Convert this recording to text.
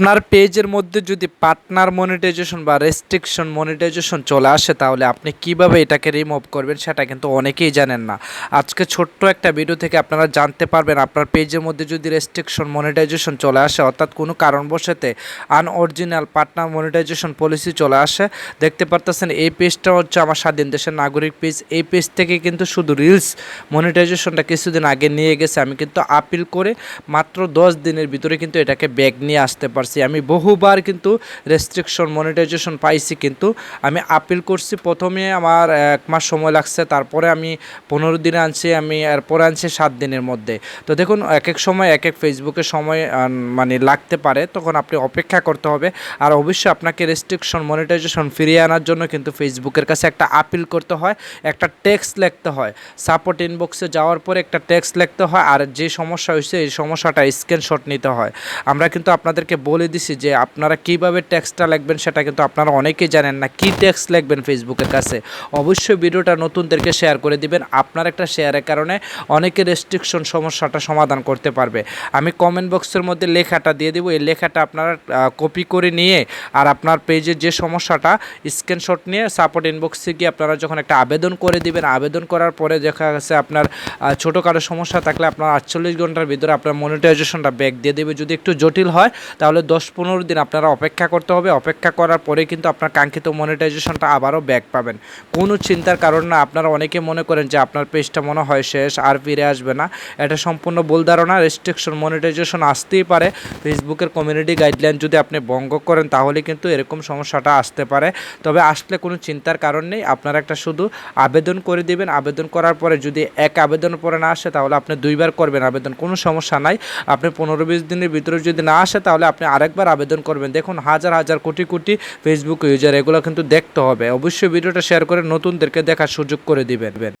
আপনার পেজের মধ্যে যদি পার্টনার মনিটাইজেশন বা রেস্ট্রিকশন মনিটাইজেশন চলে আসে, তাহলে আপনি কীভাবে এটাকে রিমুভ করবেন সেটা কিন্তু অনেকেই জানেন না। আজকে ছোট্ট একটা ভিডিও থেকে আপনারা জানতে পারবেন, আপনার পেজের মধ্যে যদি রেস্ট্রিকশন মনিটাইজেশন চলে আসে, অর্থাৎ কোনো কারণবশতে আনঅরিজিনাল পার্টনার মনিটাইজেশন পলিসি চলে আসে, দেখতে পারতেছেন এই পেজটা হচ্ছে আমার স্বাধীন দেশের নাগরিক পেজ এই পেজ থেকে কিন্তু শুধু রিলস মনিটাইজেশনটা কিছুদিন আগে নিয়ে গেছে। আমি কিন্তু আপিল করে মাত্র দশ দিনের ভিতরে কিন্তু এটাকে ব্যাগ নিয়ে আসতে পারছি। আমি বহুবার কিন্তু রেস্ট্রিকশন মনিটাইজেশন পাইছি কিন্তু। আমি আপিল করছি, প্রথমে আমার এক মাস সময় লাগছে, তারপরে আমি পনেরো দিনে আনছি, আমি এরপরে আনছি সাত দিনের মধ্যে। তো দেখুন এক এক সময় এক এক ফেসবুকে সময় মানে লাগতে পারে, তখন আপনি অপেক্ষা করতে হবে। আর অবশ্যই আপনাকে রেস্ট্রিকশন মনিটাইজেশন ফিরিয়ে আনার জন্য কিন্তু ফেসবুকের কাছে একটা আপিল করতে হয়, একটা টেক্সট লিখতে হয়। সাপোর্ট ইনবক্সে যাওয়ার পরে একটা টেক্সট লিখতে হয়, আর যে সমস্যা হয়েছে, এই সমস্যাটা স্ক্রিনশট নিতে হয়। আমরা কিন্তু আপনাদেরকে বলে দিছি যে আপনারা কীভাবে ট্যাক্সটা লাগবেন সেটা কিন্তু আপনারা অনেকেই জানেন না। কি ট্যাক্স লাগবেন ফেসবুকের কাছে? অবশ্যই ভিডিওটা নতুনদেরকে শেয়ার করে দিবেন। আপনার একটা শেয়ারের কারণে অনেকে রেস্ট্রিকশন সমস্যাটা সমাধান করতে পারবে। আমি কমেন্ট বক্সের মধ্যে লেখাটা দিয়ে দেবো। এই লেখাটা আপনারা কপি করে নিয়ে আর আপনার পেজের যে সমস্যাটা স্ক্রিনশট নিয়ে সাপোর্ট ইনবক্সে গিয়ে আপনারা যখন একটা আবেদন করে দিবেন, আবেদন করার পরে দেখা গেছে আপনার ছোটোখাটো সমস্যা থাকলে আপনার আটচল্লিশ ঘণ্টার ভিতরে আপনার মনিটাইজেশনটা ব্যাক দিয়ে দেবে। যদি একটু জটিল হয়, তাহলে দশ পনেরো দিন আপনারা অপেক্ষা করতে হবে। অপেক্ষা করার পরে কিন্তু আপনার কাঙ্ক্ষিত মনিটাইজেশনটা আবারও ব্যাক পাবেন। কোনো চিন্তার কারণ না, আপনারা অনেকে মনে করেন যে আপনার পেজটা মনে হয় শেষ, আর ফিরে আসবে না। এটা সম্পূর্ণ ভুল ধারণা রেস্ট্রিকশন মনিটাইজেশন আসতেই পারে। ফেসবুকের কমিউনিটি গাইডলাইন যদি আপনি ভঙ্গ করেন, তাহলে কিন্তু এরকম সমস্যাটা আসতে পারে। তবে আসলে কোনো চিন্তার কারণ নেই, আপনারা একটা শুধু আবেদন করে দিবেন। আবেদন করার পরে যদি এক আবেদন পরে না আসে, তাহলে আপনি দুইবার করবেন আবেদন। কোনো সমস্যা নাই। আপনি পনেরো বিশ দিনের ভিতরে যদি না আসে, তাহলে আপনি আরেকবার আবেদন করবেন। দেখুন, হাজার হাজার কোটি কোটি ফেসবুক ইউজার এগুলো কিন্তু দেখতে হবে। অবশ্যই ভিডিওটা শেয়ার করে নতুনদেরকে দেখার সুযোগ করে দিবেন।